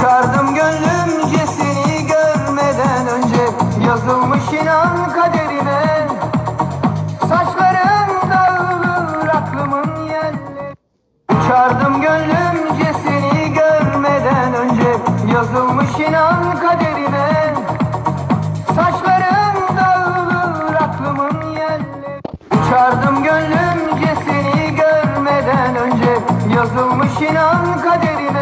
Çağırdım gönlümce seni görmeden önce. Yazılmış inan kaderime. Saçların dağılır aklımın yerleri. Çağırdım gönlümce seni görmeden önce. Yazılmış inan kaderime. Saçların dağılır aklımın yerleri. Çağırdım gönlümce seni görmeden önce. Yazılmış inan kaderime.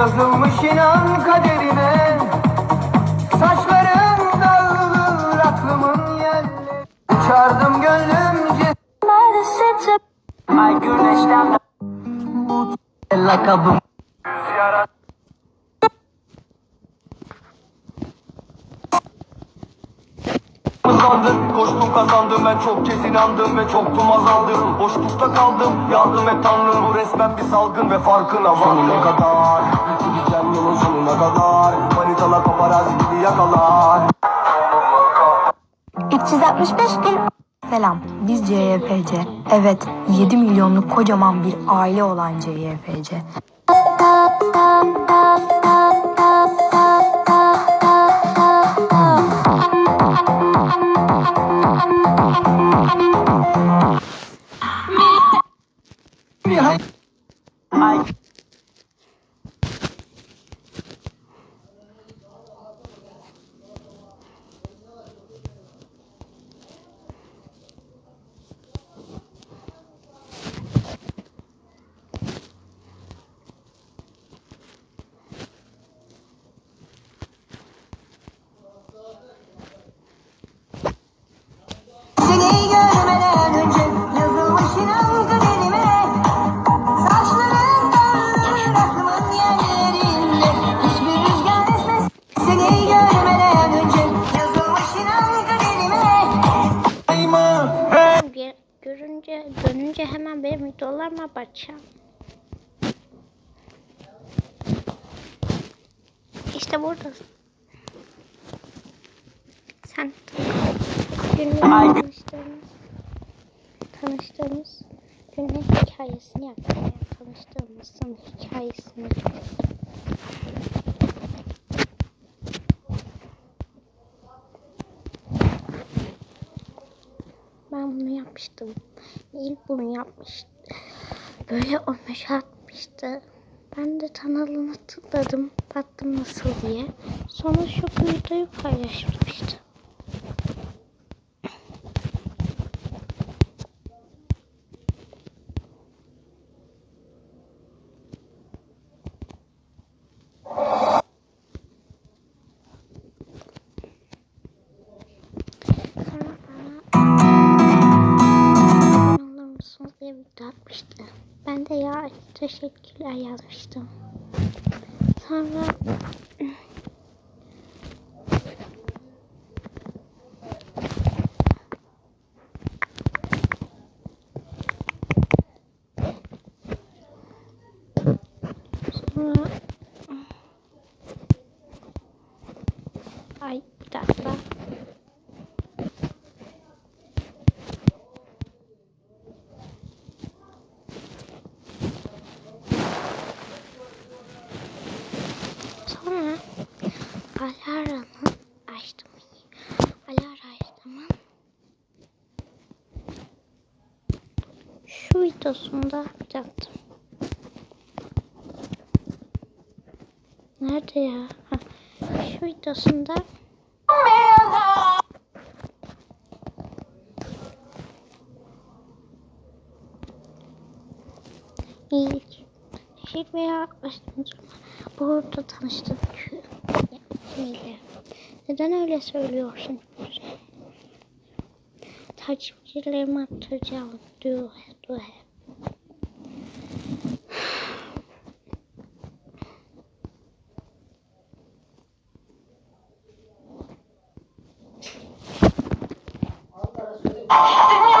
Yazılmış inan kaderine Saçların dağılır aklımın yerleri Uçardım gönlümce Ay güneşten bu lakabım Hızlandım, koştum kazandım ben çok kez inandım ve çoktum azaldım. Boşlukta kaldım, yandım hep tanrım Bu resmen bir salgın ve farkına var. Sonuna kadar, gideceğim yolun sonuna kadar. Manitalar paparazzi gibi yakalar. 365 gün Selam, biz CYPC. Evet, 7 milyonluk kocaman bir aile olan CYPC. Seni görmeden önce yazılmış inan kaderime Saçların dağılır aklımın yerlerinde Hiçbir rüzgar esmez Seni görmeden önce yazılmış inan kaderime Bir görünce dönünce hemen benim videolarıma bakacağım. İşte buradasın. Sen günlük tanıştığımız tanıştığımız günlük hikayesini yap. Yani tanıştığımızın hikayesini. Ben bunu yapmıştım. İlk bunu yapmıştı. Böyle o meşe atmıştı. Ben de kanalına tıkladım. Baktım nasıl diye. Sonra şu videoyu paylaşmıştı. Teşekkürler yazmıştım. Sonra sonra ay bir dakika. Sonra alarmı açtım. Alarm açtım. Şu videosunda yaptım. Nerede ya? Ha, şu videosunda İlk yaklaştığım zaman burada tanıştık. Kimle? Neden öyle söylüyorsun? Takipçilerime atacağım. Duhe, duhe. Dünya